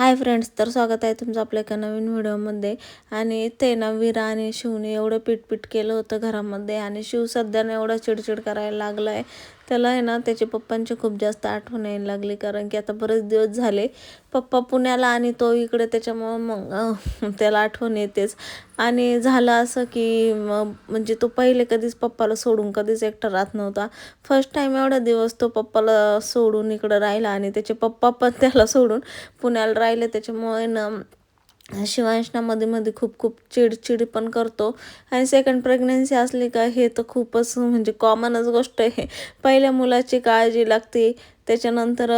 Hi friends तर स्वागत आहे तुमचं आपल्या एका नवीन व्हिडिओमध्ये. आणि ते ना विरा आणि शिवने एवढं पीटपीट केलं होतं घरामध्ये. आणि शिव सध्यानं एवढं चिडचिड करायला लागलं आहे त्याला आहे ना त्याच्या पप्पांची खूप जास्त आठवण यायला लागली. कारण की आता बरेच दिवस झाले पप्पा पुण्याला आणि तो इकडे त्याच्यामुळं मग त्याला आठवण येतेच. आणि झालं असं की म्हणजे तो पहिले कधीच पप्पाला सोडून कधीच एकटा राहत नव्हता. फर्स्ट टाईम एवढा दिवस तो पप्पाला सोडून इकडं राहिला आणि त्याचे पप्पा पण त्याला सोडून पुण्याला राहिले. त्याच्यामुळे ना शिवांशना मध्ये मध्ये खूप खूप चिडचिड पण करतो. आणि सेकंड प्रेग्नन्सी असली का हे तर खूपच म्हणजे कॉमनच गोष्ट आहे. पहिल्या मुलाची काळजी लागते. त्याच्यानंतर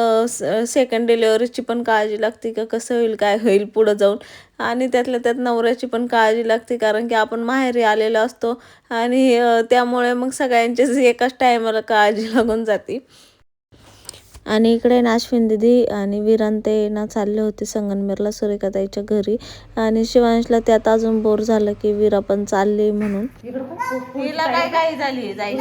सेकंड डिलेवरीची पण काळजी लागते का कसं होईल काय होईल पुढं जाऊन. आणि त्यातल्या त्यात नवऱ्याची पण काळजी लागते कारण की आपण माहेरी आलेलो असतो. आणि त्यामुळे मग सगळ्यांचीच एकाच टायमाला काळजी लागून जाते. आणि इकडे ना अश्विन दिदी आणि विरांते ना चालले होते संगनमेरला सुरेखाताईच्या घरी. आणि शिवांशला त्यात अजून बोर झालं की विरा पण चालली म्हणून. हिला काय काय झाली जायची?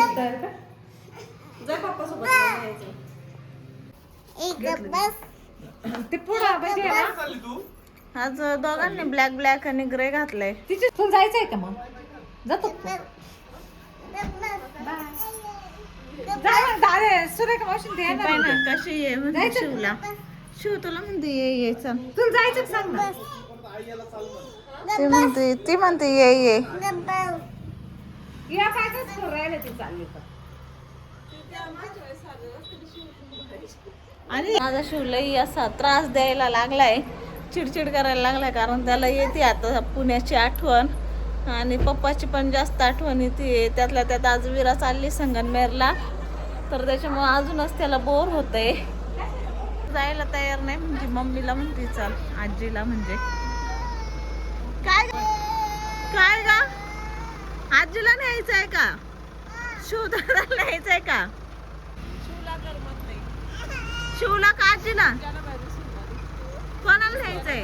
ते पुढं आहे ना. आज दोघांनी ब्लॅक ब्लॅक आणि ग्रे घातलंय. तिथे तुला जायचंय का मग? जातो. सुरेखा मावशीन ते येणार काय होते. ना कशी ये म्हणजे शिवला. शिव तुला म्हणते ये ये चल. तुला जायचं का सांग ना. ती म्हणते ती म्हणते ये ये. या काय काय करू राहिले ते चालले तर. आणि माझा शिवलाही असा त्रास द्यायला लागलाय चिडचिड करायला लागलाय कारण त्याला येते आता पुण्याची आठवण. आणि पप्पाची पण जास्त आठवण येते. त्यातल्या त्यात आज विरा चालली संगनमेरला. तर त्याच्यामुळं अजूनच त्याला बोर होतंय. जायला तयार नाही म्हणजे मम्मीला म्हणते चल आजीला म्हणजे. काय काय का आजीला न्यायचंय का? शिवदाला न्यायचंय का? शिवला का आजीला? कोणाला न्यायचंय?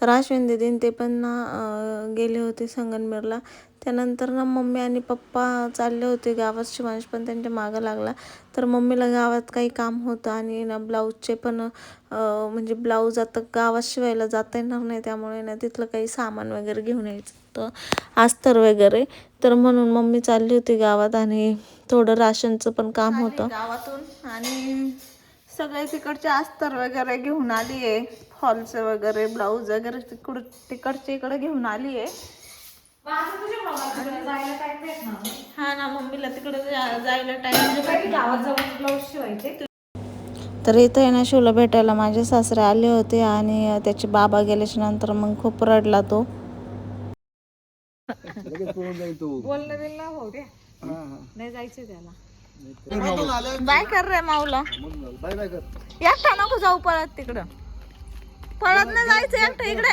तर अश्विन दिदीन ते पण ना गेले होते संगनमेरला. त्यानंतर ना मम्मी आणि पप्पा चालले होते गावात शिवांश पण त्यांच्या मागं लागला. तर मम्मीला गावात काही काम होतं आणि ना ब्लाऊजचे पण म्हणजे ब्लाऊज आता गावात शिवायला जाता येणार नाही. त्यामुळे ना तिथलं काही सामान वगैरे घेऊन यायचं होतं अस्तर वगैरे. तर म्हणून मम्मी चालली होती गावात आणि थोडं राशनचं पण काम होतं. गावातून आणि सगळे तिकडचे अस्तर वगैरे घेऊन आली आहे फॉलचं वगैरे ब्लाऊज वगैरे तिकड तिकडचे इकडे घेऊन आली आहे. हा ना मम्मीला तिकडे जायला टाइम गावात जाऊन ब्लाऊज शिवायचे? तर इथं आहे ना शिवला भेटायला माझे सासरे आले होते आणि त्याचे बाबा गेल्याच्यानंतर मग खूप रडला तो. बोलणं द्या नाही जायचं त्याला. बाय कर रे माऊला. एकटा नको जाऊ पळत तिकडं. पळत नाही जायचं एकटं इकडे.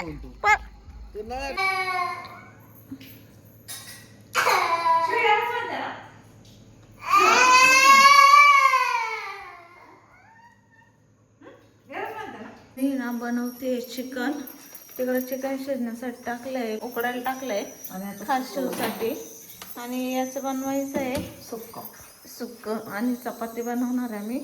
मी ना बनवते चिकन. तिकडे चिकन शिजण्यासाठी टाकलंय उकडायला टाकलंय खास शिवसाठी आणि याचं बनवायचं आहे सुक्का. सुक्क आणि चपाती बनवणार आहे मी.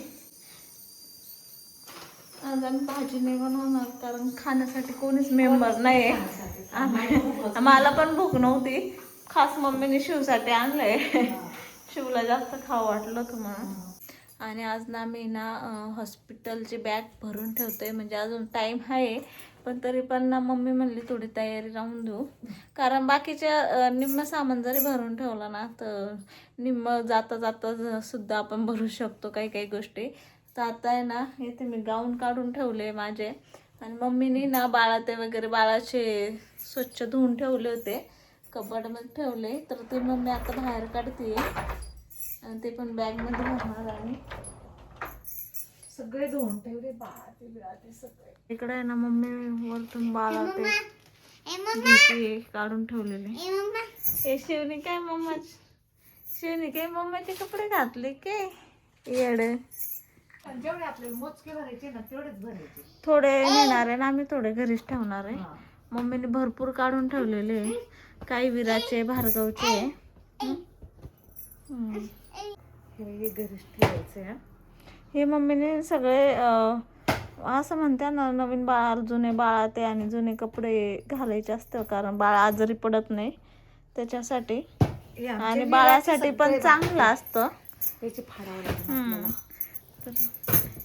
आज आम्ही भाजी नाही बनवणार कारण खाण्यासाठी कोणीच मेंबर नाही आहे मला पण भूक नव्हती. खास मम्मीने शिवसाठी आणलंय. शिवला जास्त खावं वाटलं होतं म्हणून. आणि आज ना मी ना हॉस्पिटलची बॅग भरून ठेवते म्हणजे अजून टाईम आहे. पण तरी पण ना मम्मी म्हणली थोडी तयारी राहून देऊ. कारण बाकीच्या निम्म सामान जरी भरून ठेवलं ना तर निम्म जाता जाता सुद्धा आपण भरू शकतो काही काही गोष्टी. तर आता आहे ना इथे मी गाऊन काढून ठेवले माझे. आणि मम्मीने ना बाळाते वगैरे बाळाचे स्वच्छ धुवून ठेवले होते. कपाटमध्ये ठेवले. तर ते मम्मी आता बाहेर काढते आणि ते पण बॅगमध्ये भरणार आणि सगळे धुवून ठेवले बाळाचे बिळाचे सगळे. इकडे आहे ना मम्मी वरतून बाळाते भीती काढून ठेवलेली. हे शिवनी काय मम्मा? शिवनी काय मम्माचे कपडे घातले काय येडे. जेवढे आपले मोजके भरायचे ना तेवढेच भरायचे. थोडे नेणार आहे ना आम्ही थोडे घरीच ठेवणार आहे. मम्मीने भरपूर काढून ठेवलेले. आहे. काही विराचे भार्गवचे. हे घरीच ठेवायचे हा. मम्मीने सगळे असं म्हणते ना नवीन बाळ जुने बाळाते आणि जुने कपडे घालायचे असतं कारण बाळ आजारी पडत नाही त्याच्यासाठी. आणि बाळासाठी पण चांगलं असतं. तर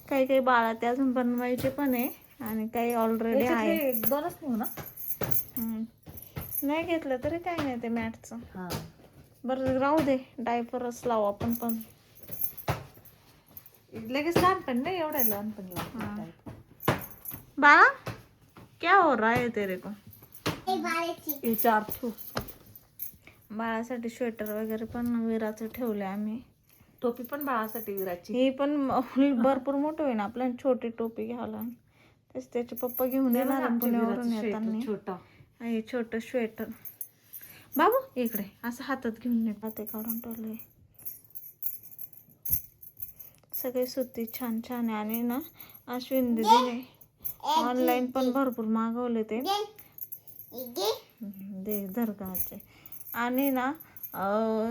काही काही बाळा ते अजून बनवायचे पण आहे आणि काही ऑलरेडी आहे. दोनच ना. नाही घेतलं तरी काही नाही ते मॅटचं बरं राहू दे. डायपरच लावू आपण पण. लगेच लहानपण नाही एवढ्या लहानपण लागतं बाळा क्या हो रहा है तेरे को? चार ठेवू. बाळासाठी स्वेटर वगैरे पण विराचं ठेवले आम्ही. टोपी पण बाळासाठी विराची. ही पण म- भरपूर मोठं होईल आपल्याला छोटी टोपी घ्यायला तेच त्याचे पप्पा घेऊन येणार पुण्यावरून येताना. छोटा. हे छोट स्वेटर बाबू इकडे असं हातात घेऊन ये. ते काढून ठेवले सगळे सुती छान छान आहे. आणि ना अश्विन दिदीने ऑनलाईन पण भरपूर मागवले ते. दे दर्गाचे आणि ना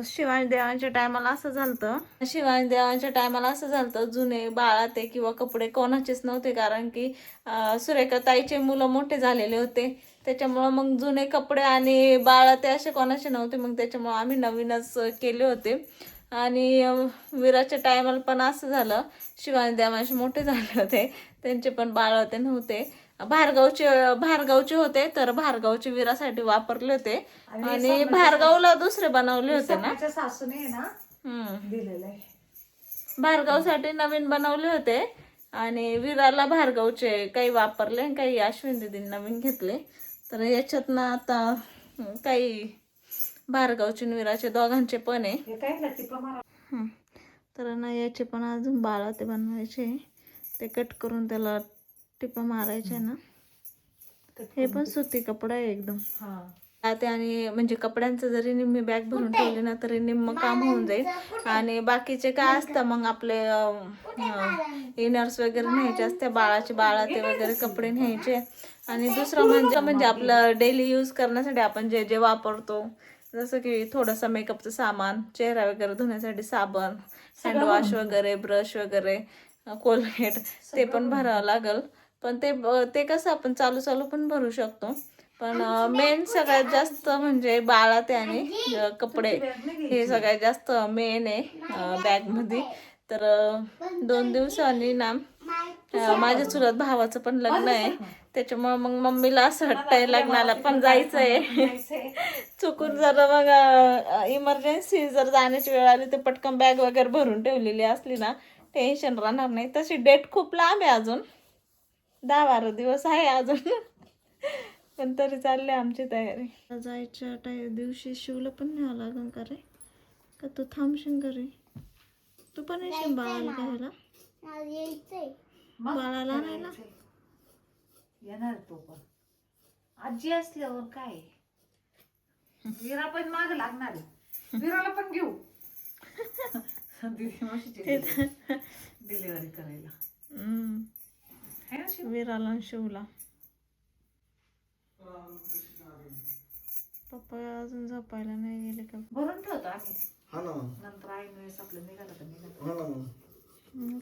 शिवाजी देवांच्या टायमाला असं झालं शिवाजी देवांच्या टायमाला असं झालं जुने बाळाते किंवा कपडे कोणाचेच नव्हते. कारण की अं, सुरेखा ताईचे मुलं मोठे झालेले होते. त्याच्यामुळं मग जुने कपडे आणि बाळाते असे कोणाचे नव्हते. मग त्याच्यामुळं आम्ही नवीनच केले होते. आणि विराच्या टायमाला पण असं झालं. शिवाजी देवांचे मोठे झाले होते. त्यांचे पण बाळ होते नव्हते. भार्गवचे भार्गवचे होते तर भार्गवचे विरासाठी वापरले होते. आणि भार्गवला दुसरे बनवले होते ना? सासूने ना दिलेलं भार्गवसाठी नवीन बनवले होते. आणि विराला भार्गवचे काही वापरले काही अश्विन दिदीने नवीन घेतले. तर याच्यात ना आता काही भार्गवचे आणि विराचे दोघांचे पण आहे. हे हं. तर ना याचे पण अजून बाळा ते बनवायचे. ते कट करून त्याला टिपा मारायचे ना. हे पण सुती कपडा आहे एकदम. ते आणि म्हणजे कपड्यांचं जरी निम्मी बॅग भरून ठेवली ना तरी निम्म काम होऊन जाईल. आणि बाकीचे काय असतं मग आपले इनर्स वगैरे न्यायचे असते बाळाचे बाळाचे वगैरे कपडे न्यायचे. आणि दुसरं म्हणजे म्हणजे आपलं डेली यूज करण्यासाठी आपण जे जे वापरतो जसं की थोडंसं मेकअपचं सामान चेहरा वगैरे धुण्यासाठी साबण हँडवॉश वगैरे ब्रश वगैरे कोलगेट ते पण भरावं लागल. पण ते ते कसं आपण चालू चालू पण भरू शकतो. पण मेन सगळ्यात जास्त म्हणजे बाळाते आणि अं, कपडे. हे सगळ्यात जास्त मेन आहे बॅगमध्ये. तर दोन दिवसांनी ना माझ्या चुलत भावाचं पण लग्न आहे. त्याच्यामुळं मग मम्मीला असं वाटतंय लग्नाला पण जायचं आहे. चुकून जर मग इमर्जन्सी जर जाण्याची वेळ आली तर पटकन बॅग वगैरे भरून ठेवलेली असली ना टेन्शन राहणार नाही. तशी डेट खूप लांब आहे अजून. दहा बारा दिवस आहे अजून. पण तरी चालली आमची तयारी. जायच्या टाय दिवशी शिवला पण न्यावं लागेल का रे? का तू थांबशील का रे तू पण येशील बाळाला घ्यायला? बाळाला आणायला येणार तो पण. आजी असल्यावर काय? विरा पण माग लागणार आहे. विराला पण घेऊ. डिलिव्हरी करायला. हम्म. है ना शिव? विराला आणि शिवला. पप्पा अजून झोपायला नाही गेले का? भरून ठेवतो आम्ही. हा ना. नंतर ऐन वेळेस आपलं निघालं तर निघालं. हा ना.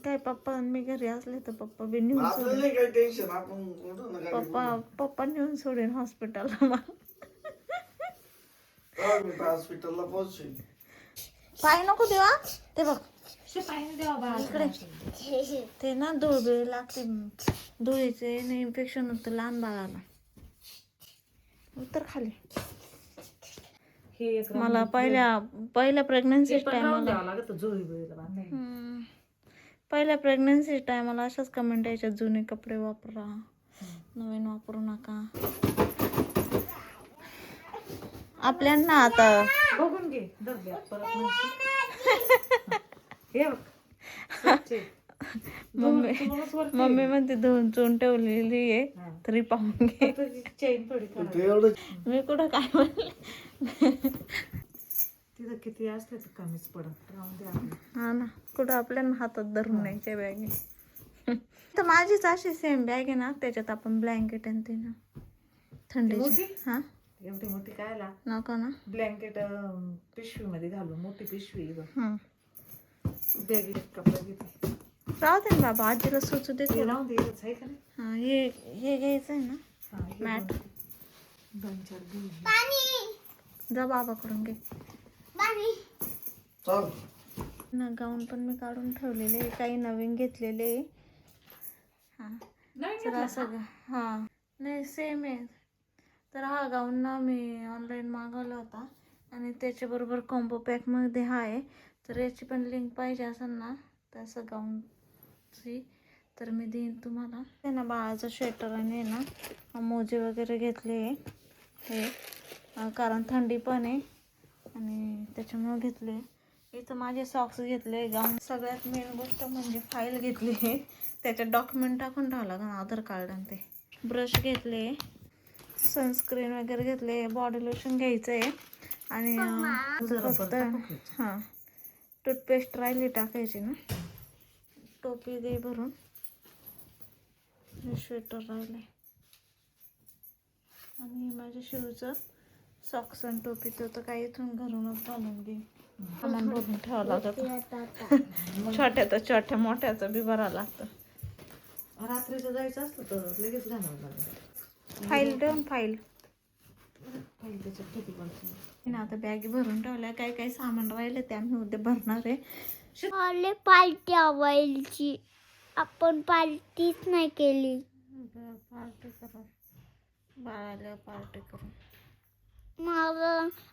काय पप्पा आणि मी घरी असले तर पप्पा बी नेऊन आपल्याला सोडेन. नाही काही टेन्शन आपण कुठं ना गाडी पप्पा पप्पा नेऊन सोडेन हॉस्पिटलला मला. बोलू. मी हॉस्पिटलला पोहोचशील. पाय नको देवा. ते बघ. इकडे. ते ना धूळ बिळ लागते धुळीचे इन्फेक्शन होतं लहान बाळाला. उतर खाली. हे एक मला पहिल्या पहिल्या प्रेग्नन्सी टायमाला लागत जुळी बांधायला. हम्म. पहिल्या प्रेग्नन्सी टायमाला अशाच कमेंट यायच्या जुने कपडे वापरा. नवीन वापरू नका. आपल्यांना आता. बघून घे. हे. मम्मी मम्मी म्हणते धुवून चून ठेवलेली आहे तरी पाहून घे. मी कुठं काय म्हणले? तिथं किती असले तर कमीच पडत. राहून द्या. हा ना कुठं आपल्या हातात धरून न्यायच्या बॅगे. तर माझीच अशी सेम बॅग आहे ना त्याच्यात आपण ब्लँकेट आणि ते ना थंडीची. मोठी? हा? एवढी मोठी कायला? नको ना. ब्लँकेट पिशवी मध्ये घालून मोठी पिशवी हं. बॅगेत कपडे घेते. राहू दे ना बाबा आजीला सुचू दे ते थोडं. राहून दे इथंच आहे का नाही? हा हे हे घ्यायचं आहे ना हा, हे मॅट. दोन- दोन. चार जा बाबा करून घे. चाल. ना गाऊन पण मी काढून ठेवलेले आहे. काही नवीन घेतलेले. हा. तर असं ग- हा. नाही सेम आहे. तर हा गाऊन ना मी ऑनलाईन मागवला होता. आणि त्याच्याबरोबर कॉम्बो पॅकमध्ये हा आहे. तर याची पण लिंक पाहिजे असेल ना तसं गाऊनची. तर मी देईन तुम्हाला. ते ना बाळाचं स्वेटर आणि आहे ना मोजे वगैरे घेतले आहे. हे कारण थंडी पण आहे. आणि त्याच्यामुळं घेतले. इथं माझे सॉक्स घेतले गाऊन सगळ्यात मेन गोष्ट म्हणजे फाईल घेतली. आहे त्याच्यात डॉक्युमेंट टाकून ठेवावं लागेल आधार कार्ड आणि ते. ब्रश घेतले. सनस्क्रीन वगैरे घेतले. बॉडी लोशन घ्यायचं आहे आणि फक्त हां. टूथपेस्ट राहिली टाकायची ना. टोपी दे भरून. स्वेटर राहिले. आणि माझ्या शूजचं सॉक्स आणि टोपीचं तर काही इथून घरूनच घालून घे. सामान भरून ठेवावं लागतं. छोट्या तर छोट्या मोठ्याचं बी भरावं लागतं. रात्रीचं जायचं असलं तर लगेच घालावं फाईल ठेवून फाईल ना आता बॅगी भरून ठेवल्या काही काही सामान राहिले ते आम्ही उद्या भरणार आहे. पार्टी आवडची आपण पार्टीच नाही केली. पार्टी करू. बाळाला पार्टी करू. मला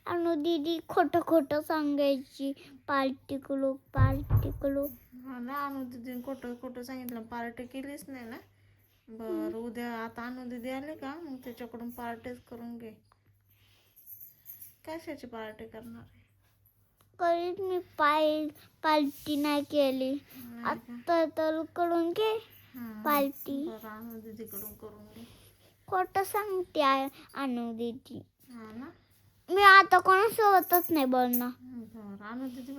अनु दीदी खोटं खोटं सांगायची. पार्टी करू पार्टी करू. हा ना अनु दिदीने कुठं कुठं सांगितलं. पार्टी केलीच नाही ना. बरं उद्या आता अनु दिदी आले का? मग त्याच्याकडून पार्टीच करून घे. कशाची पार्टी करणार आहे? कधीच मी पाय पार्टी नाही केली. नाही का? आता तर करून घे हा. पार्टी. बरं अनु दिदीकडून करून घे. खोटं सांगते अनु दीदी. ना. मी आता कोणासोबतच नाही बोलणार. दिदी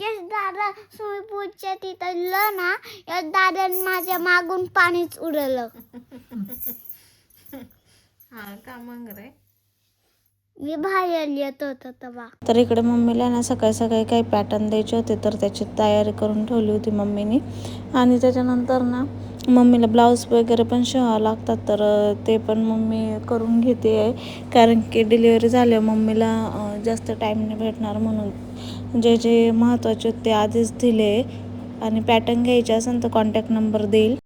यस दादा स्विमिंग पूलच्या तिथं ना या दादाने माझ्या मागून पाणीच उडवलं हा का मग रे? मी बाहेर येत होतो तेव्हा. तर इकडे मम्मीला ना सकाळी सकाळी काही पॅटर्न द्यायचे होते तर त्याची तयारी करून ठेवली होती मम्मीने. आणि त्याच्यानंतर ना मम्मीला ब्लाऊज वगैरे पण शिवावं लागतात तर ते पण मम्मी करून घेते. आहे कारण की डिलिव्हरी झाल्यावर मम्मीला जास्त टाईम नाही भेटणार म्हणून. जे जे महत्त्वाचे ते आधीच दिले. आणि पॅटर्न घ्यायचे असेल तर कॉन्टॅक्ट नंबर देईल.